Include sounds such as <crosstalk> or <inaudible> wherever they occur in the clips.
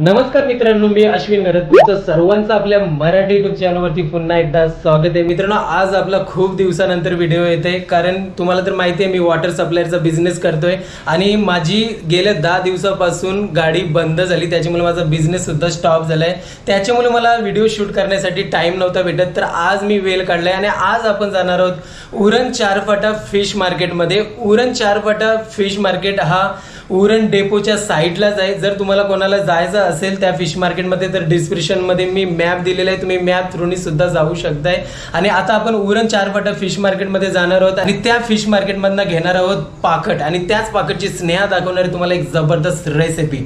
नमस्कार मित्रांनो मी अश्विन घरत. तुमचं सर्वांचं आपल्या मराठी युट्यूब चॅनलवरती पुन्हा एकदा स्वागत आहे. मित्रांनो आज आपला खूप दिवसानंतर व्हिडिओ येते कारण तुम्हाला तर माहिती आहे मी वॉटर सप्लायरचा बिझनेस करतोय. आणि माझी गेल्या दहा दिवसापासून गाडी बंद झाली. त्याच्यामुळे माझा बिझनेस सुद्धा स्टॉप झालाय. त्याच्यामुळे मला व्हिडिओ शूट करण्यासाठी टाइम नव्हता भेटत. तर आज मी वेळ काढलाय आणि आज आपण जाणार आहोत उरण चारफाटा फिश मार्केटमध्ये उरण चारफाटा फिश मार्केट हा उरण डेपोच्या साईडलाच आहे जर तुम्हाला कोणाला जायचं असेल त्या फिश मार्केटमध्ये तर डिस्क्रिप्शनमध्ये मी मॅप दिलेला आहे. तुम्ही मॅप थ्रूनी सुद्धा जाऊ शकताय. आणि आता आपण उरण चारफाटा फिश मार्केटमध्ये जाणार आहोत आणि त्या फिश मार्केटमधनं घेणार आहोत पाकट. आणि त्याच पाकटची स्नेहा दाखवणारी तुम्हाला एक जबरदस्त रेसिपी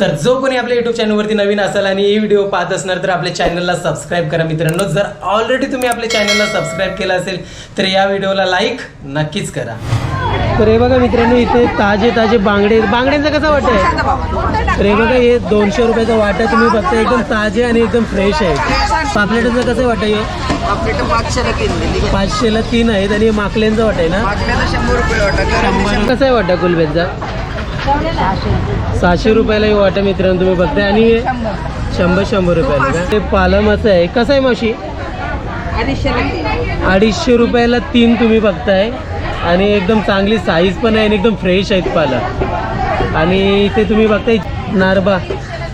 तर जो कोणी आपल्या युट्यूब चॅनलवरती नवीन असाल आणि ही व्हिडिओ पाहत असणार तर आपल्या चॅनलला सबस्क्राईब करा मित्रांनो. जर ऑलरेडी तुम्ही आपल्या चॅनलला सबस्क्राईब केलं असेल तर या व्हिडिओला लाईक नक्कीच करा. तर हे बघा मित्रांनो इथे ताजे ताजे बांगडे बांगड्यांचा कसा वाटतंय? तर हे बघा हे दोनशे रुपयाचा वाटा तुम्ही बघता एकदम ताजे आणि एकदम फ्रेश आहे. पापलेटाचं कसं वाटतं हे? पाचशेला तीन आहेत आणि माकल्यांचं वाट आहे ना शंभर वाटत कसं आहे वाटा सहाशे रुपयाला हे वाटा मित्रांनो तुम्ही बघताय आणि हे? शंभर शंभर रुपयाला का? ते पालम असं आहे. कसं आहे तीन अडीचशे रुपयाला तीन तुम्ही बघताय आणि एकदम चांगली साईज पण आहे आणि एकदम फ्रेश आहेत पालक. आणि इथे तुम्ही बघताय नारबा.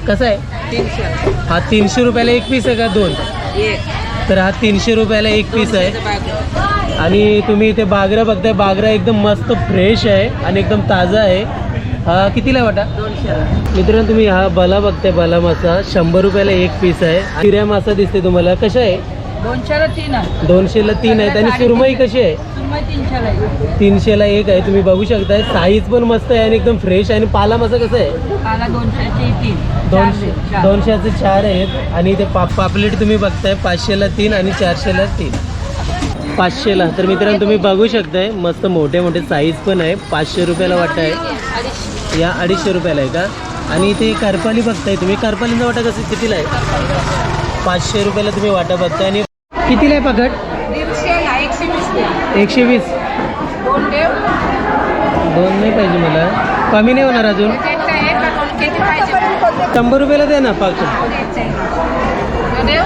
कसा आहे? हा तीनशे रुपयाला एक पीस आहे का दोन? तर हा तीनशे रुपयाला एक पीस आहे. आणि तुम्ही इथे बागरा बघताय. बागरा एकदम मस्त फ्रेश आहे आणि एकदम ताजा आहे. हा कितीला वाटा? दोनशे. मित्रांनो तुम्ही हा बला बघताय. बला मासा. शंभर रुपयाला एक पीस आहे. हिऱ्या मासा दिसते तुम्हाला. कशा आहे? दोनशेला तीन आहे. दोनशेला तीन आहेत. आणि सुरमई कशी आहे? तीनशेला एक. आहे. तुम्ही बघू शकताय. साईज पण मस्त आहे आणि एकदम फ्रेश आहे. आणि पाला मासा कसं आहे? दोनशेची तीन. दोनशे दोनशेचे चार आहेत. आणि ते पाप पापलेट तुम्ही बघताय. पाचशेला तीन आणि चारशेला तीन. पाचशेला. तर मित्रांनो तुम्ही बघू शकताय. मस्त मोठे मोठे साईज पण आहे. पाचशे रुपयाला वाटा आहे या अडीचशे रुपयाला आहे का? आणि ते करपाली बघताय तुम्ही. करपालीचा वाटा कसं कितीला आहे? पाचशे रुपयाला तुम्ही वाटा बघताय. आणि कितीला आहे वीस एकशे वीस. दोन नाही पाहिजे मला. कमी नाही होणार अजून. शंभर रुपयाला द्या ना देव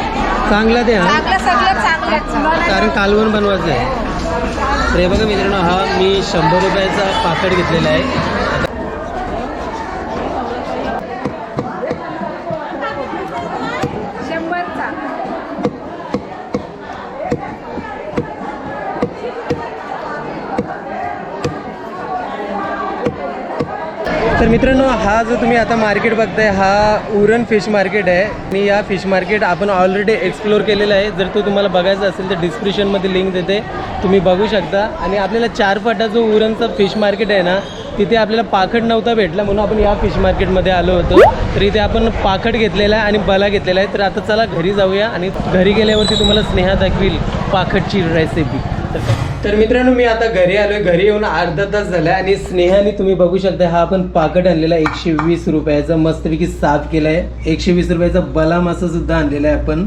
चांगला द्या. कारण कालवण बनवायचं आहे. तर हे बघा मित्रांनो हा मी शंभर रुपयाचा पाकट घेतलेला आहे. तर मित्रांनो हा जो तुम्ही आता मार्केट बघताय हा उरण फिश मार्केट आहे. आणि या फिश मार्केट आपण ऑलरेडी एक्सप्लोअर केलेला आहे. जर तो तुम्हाला बघायचा असेल तर डिस्क्रिप्शनमध्ये लिंक देते. तुम्ही बघू शकता. आणि आपल्याला चार फाटा जो उरणचा फिश मार्केट आहे ना तिथे आपल्याला पाखड नव्हता भेटला म्हणून आपण या फिश मार्केटमध्ये आलो होतो. तर इथे आपण पाखड घेतलेला आहे आणि बला घेतलेला आहे. तर आता चला घरी जाऊया आणि घरी गेल्यावरती तुम्हाला स्नेहा दाखवील पाखडची रेसिपी तर मित्रांनो मी आता घरी आलोय. घरी येऊन अर्धा तास झाला आणि स्नेहाने तुम्ही बघू शकता हा आपण पाकट आणलेला एकशे वीस रुपयाचा मस्तपैकी साफ केलाय. एकशे वीस रुपयाचा बला मासा सुद्धा आणलेला आहे आपण.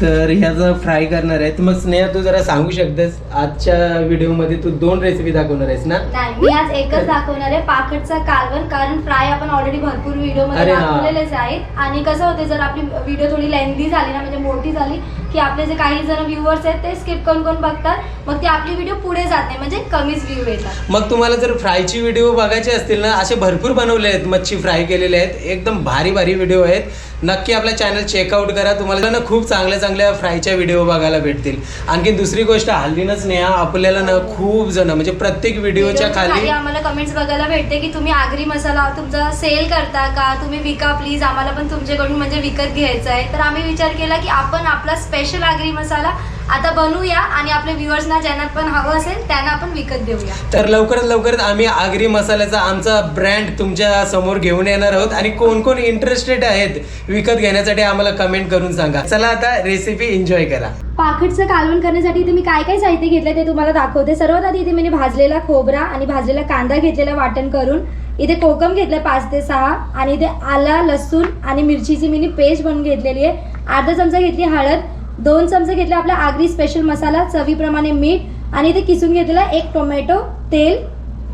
तर ह्याचा फ्राय करणार आहे. मग स्नेहा तू जरा सांगू शकतेस आजच्या व्हिडिओमध्ये तू दोन रेसिपी दाखवणार आहेस ना? नाही मी आज एकच दाखवणार आहे पाकटचा कालवण कारण फ्राय आपण ऑलरेडी भरपूर व्हिडिओमध्ये अरे हा. दाखवलेलेच आहेत. आणि कसं होते जर आपली व्हिडिओ थोडी लेंदी झाली ना म्हणजे मोठी झाली की आपले जे काही जण व्ह्युअर्स आहेत ते स्किप करून करून बघतात. मग ती आपली व्हिडिओ पुढे जात नाही म्हणजे कमीच व्ह्यू येतात. मग तुम्हाला जर फ्रायची व्हिडिओ बघायचे असतील ना असे भरपूर बनवले आहेत मच्छी फ्राय केलेले आहेत एकदम भारी भारी व्हिडिओ आहेत. नक्की आपला चॅनल चेकआउट करा तुम्हाला ना खूप चांगल्या चांगल्या फ्रायच्या व्हिडिओ बघायला भेटतील. आणखी दुसरी गोष्ट हल्लीनच नेहा आपल्याला ना खूप जण म्हणजे प्रत्येक व्हिडिओच्या व्हिडिओच्या खाली आम्हाला कमेंट्स बघायला भेटते की तुम्ही आगरी मसाला तुमचा सेल करता का? तुम्ही विका प्लीज आम्हाला पण तुमच्याकडून म्हणजे विकत घ्यायचा आहे. तर आम्ही विचार केला की आपण आपला स्पेशल आगरी मसाला आता बनवूया आणि आपल्या व्ह्युअर्सना ज्यांना पण हवं असेल त्यांना आपण विकत देऊया. तर लवकरात लवकरात आम्ही आगरी मसाल्याचा आमचा ब्रँड तुमच्यासमोर घेऊन येणार आहोत आणि कोण कोण इंटरेस्टेड आहेत विकत घेण्यासाठी आम्हाला कमेंट करून सांगा. चला आता रेसिपी एन्जॉय करा. पाकटचं कालवण करण्यासाठी इथे मी काय काय साहित्य घेतलं ते तुम्हाला दाखवते. सर्वात आधी इथे मी भाजलेला खोबरा आणि भाजलेला कांदा घेतलेला वाटण करून इथे कोकम घेतलं पाच ते सहा आणि इथे आला लसूण आणि मिरचीची मी पेस्ट बनवून घेतलेली आहे. अर्धा चमचा घेतली हळद दोन चमचे घेतले आपला आगरी स्पेशल मसाला चवीप्रमाणे मीठ आणि इथे किसून घेतलेला एक टोमॅटो तेल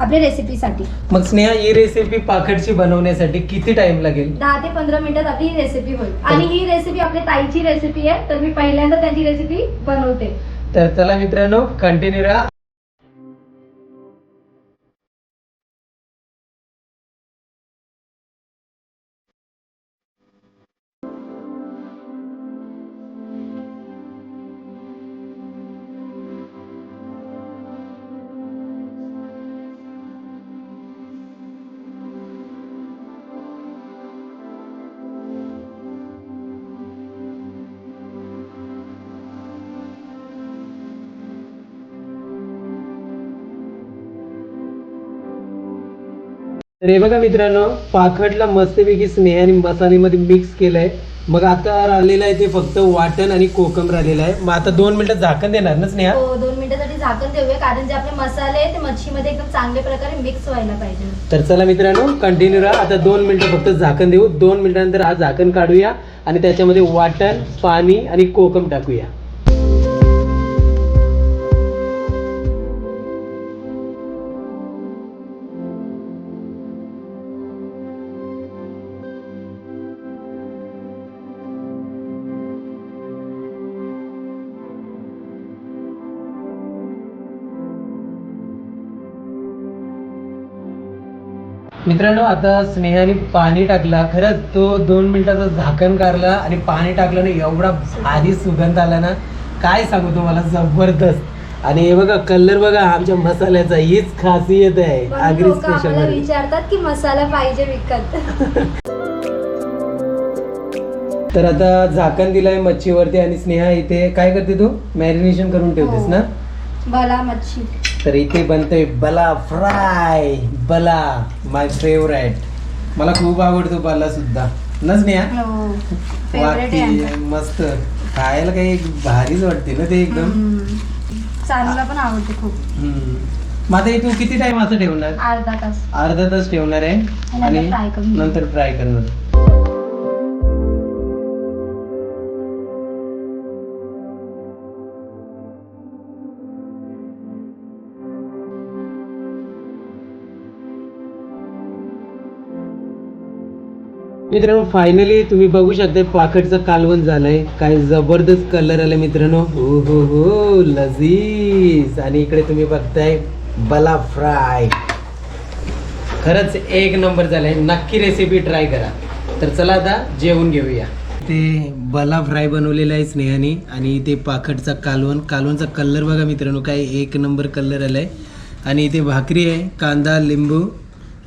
आपल्या रेसिपीसाठी मग स्नेहा ही रेसिपी पाखडची बनवण्यासाठी किती टाइम लागेल? दहा ते पंधरा मिनिटात आपली ही रेसिपी होईल. आणि ही रेसिपी आपल्या ताईची रेसिपी आहे तर मी पहिल्यांदा त्यांची रेसिपी बनवते. तर चला मित्रांनो कंटिन्यू राहा. तर हे बघा मित्रांनो पाखडला मस्तपैकी स्नेहाने मसाल्यामध्ये मिक्स केलंय. मग आता राहिलेलं आहे ते फक्त वाटण आणि कोकम राहिलेलं आहे. मग आता दोन मिनिटं झाकण देणार ना स्नेहा? हो दोन मिनिटासाठी झाकण देऊया कारण जे आपले मसाले आहे ते मच्छीमध्ये एकदम चांगल्या प्रकारे मिक्स व्हायला पाहिजे. तर चला मित्रांनो कंटिन्यू राहा. आता दोन मिनिटं फक्त झाकण देऊ. दोन मिनिटानंतर हा झाकण काढूया आणि त्याच्यामध्ये वाटण पाणी आणि कोकम टाकूया. मित्रांनो आता स्नेहाने पाणी टाकला. खरंच तो दोन मिनिटाचा झाकण काढला आणि पाणी टाकलं ना एवढा भारी सुगंध आला ना. काय सांगू तुम्हाला जबरदस्त. आणि हे बघा कलर बघा आमच्या मसाल्याचा हीच खासियत आहे. आगरी लोक स्पेशल आम्हाला विचारतात की मसाला पाहिजे विकत. <laughs> तर आता झाकण दिलंय मच्छीवरती आणि स्नेहा इथे. काय करते तू? मॅरिनेशन करून ठेवतेस हो. ना? भला मच्छी. तर इथे बनतोय बला फ्राय बला माय फेवरेट मला खूप आवडतो बला सुद्धा. ना स्नेहा हो. मस्त. खायला काही भारीच वाटते ना ते एकदम. चारूला पण आवडते खूप. तू किती टाइम असं ठेवणार? अर्धा तास. अर्धा तास ठेवणार आहे? आणि. नंतर फ्राय करणार. मित्रांनो फायनली तुम्ही बघू शकता पाखडचं कालवण झालंय. काय जबरदस्त कलर आलाय मित्रांनो. हो हो हो लजीज. आणि इकडे तुम्ही बघताय बला फ्राय. खरंच एक नंबर झालाय. नक्की रेसिपी ट्राय करा. तर चला आता जेवून घेऊया. ते बला फ्राय बनवलेला आहे स्नेहाने. आणि ते पाखडचा कालवण. कालवणचा कलर बघा मित्रांनो काय एक नंबर कलर आलाय. आणि इथे भाकरी आहे कांदा लिंबू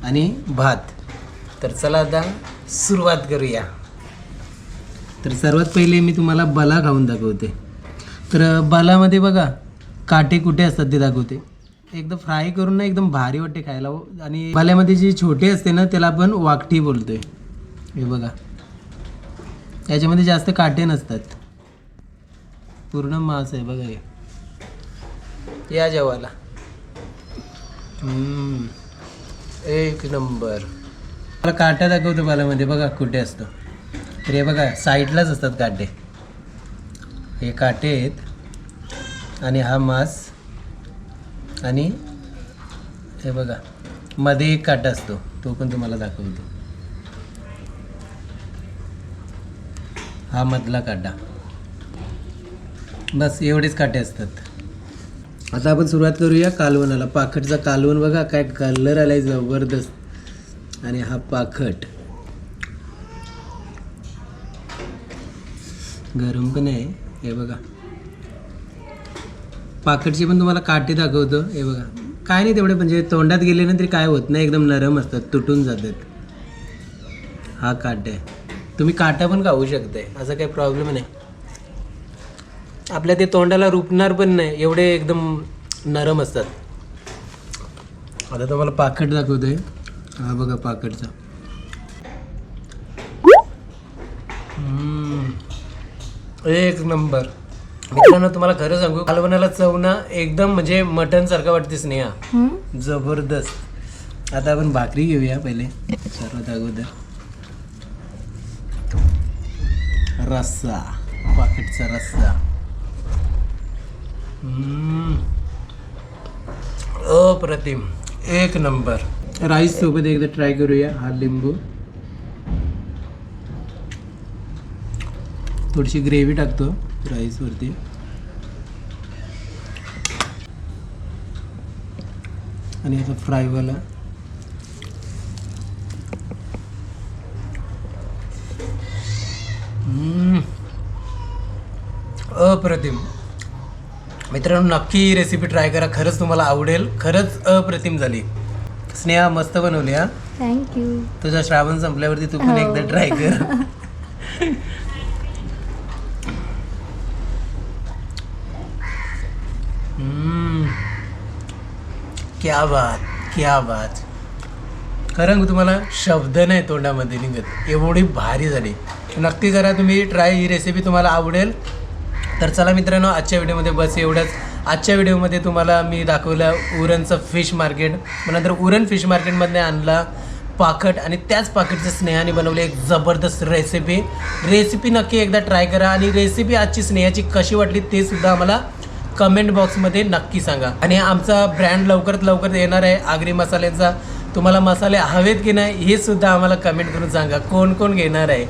आणि भात. तर चला आता सुरुवात करूया. तर सर्वात पहिले मी तुम्हाला बला खाऊन दाखवते. तर बलामध्ये बघा काटे कुठे असतात ते दाखवते. एकदम फ्राय करून ना एकदम भारी वाटते खायला. आणि बाल्यामध्ये जे छोटे असते ना त्याला आपण वाकठी बोलतोय. हे बघा. याच्यामध्ये जास्त काटे नसतात. पूर्ण मांस आहे बघा हे. या जेवायला. एक नंबर. मला काटा दाखवतो बालामध्ये बघा कुठे असतो. तर हे बघा साईडलाच असतात काटे. हे काटे आहेत आणि हा मांस आणि हे बघा मध्ये एक काटा असतो तो पण तुम्हाला दाखवतो. हा मधला काटा. बस एवढेच काटे असतात. आता आपण सुरुवात करूया कालवणाला पाखटचा कालवण बघा काय कलर आलाय जबरदस्त. आणि हा पाखट. गरम पण आहे. हे बघा. पाखटचे पण तुम्हाला काटे दाखवतो. हे बघा. काय नाही तेवढे म्हणजे तोंडात गेले ना तरी काय होत नाही. एकदम नरम असतात तुटून जातात. हा काट आहे. तुम्ही काटा पण खाऊ शकताय. असा काही प्रॉब्लेम नाही. आपल्या ते तोंडाला रुपणार पण नाही. एवढे एकदम नरम असतात. आता तुम्हाला पाखट दाखवतोय. हा बघा पाकटचा हम्म. एक नंबर. मित्रांनो तुम्हाला खरं सांगू कालवणाला चव ना एकदम म्हणजे मटन सारखं वाटते स्नेहा. जबरदस्त. आता आपण भाकरी घेऊया पहिले सर्वात अगोदर. रस्सा पाकिटचा रस्सा. हम्म. अप्रतिम. एक नंबर. राईस सोबत एकदा ट्राय करूया हा लिंबू. थोडीशी ग्रेव्ही टाकतो राईसवरती आणि आता फ्रायवाला अप्रतिम. मित्रांनो नक्की ही रेसिपी ट्राय करा. खरंच तुम्हाला आवडेल. खरंच अप्रतिम झाली. स्नेहा मस्त बनवली हा? थँक्यू तुझा श्रावण संपल्यावरती तू पण हो. एकदा ट्राय कर. हम्म. क्या बात क्या बात. खरं का तुम्हाला शब्द नाही तोंडामध्ये निघत. एवढी भारी झाली. नक्की करा तुम्ही ट्राय ही रेसिपी तुम्हाला आवडेल. तर चला मित्रांनो आजच्या व्हिडिओमध्ये बस एवढंच. आजच्या व्हिडिओमध्ये तुम्हाला मी दाखवलं उरणचं फिश मार्केट मग नंतर उरण फिश मार्केटमधनं आणला पाकट आणि त्याच पाकिटचं स्नेहाने बनवली एक जबरदस्त रेसिपी रेसिपी नक्की एकदा ट्राय करा आणि रेसिपी आजची स्नेहाची कशी वाटली ते सुद्धा आम्हाला कमेंट बॉक्समध्ये नक्की सांगा. आणि आमचा ब्रँड लवकरात लवकर येणार आहे आगरी मसाल्यांचा. तुम्हाला मसाले हवेत की नाही हे सुद्धा आम्हाला कमेंट करून सांगा. कोण कोण घेणार आहे?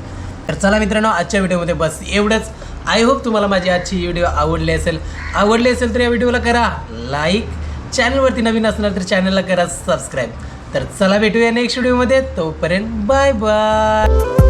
तर चला मित्रांनो आजच्या व्हिडिओमध्ये बस. एवढंच. आय होप तुम्हाला माझी आजची व्हिडिओ आवडली असेल. आवडली असेल तर या व्हिडिओला करा लाईक चॅनलवरती नवीन असणार तर चॅनलला करा सबस्क्राईब तर चला भेटूया नेक्स्ट व्हिडिओमध्ये तोपर्यंत बाय बाय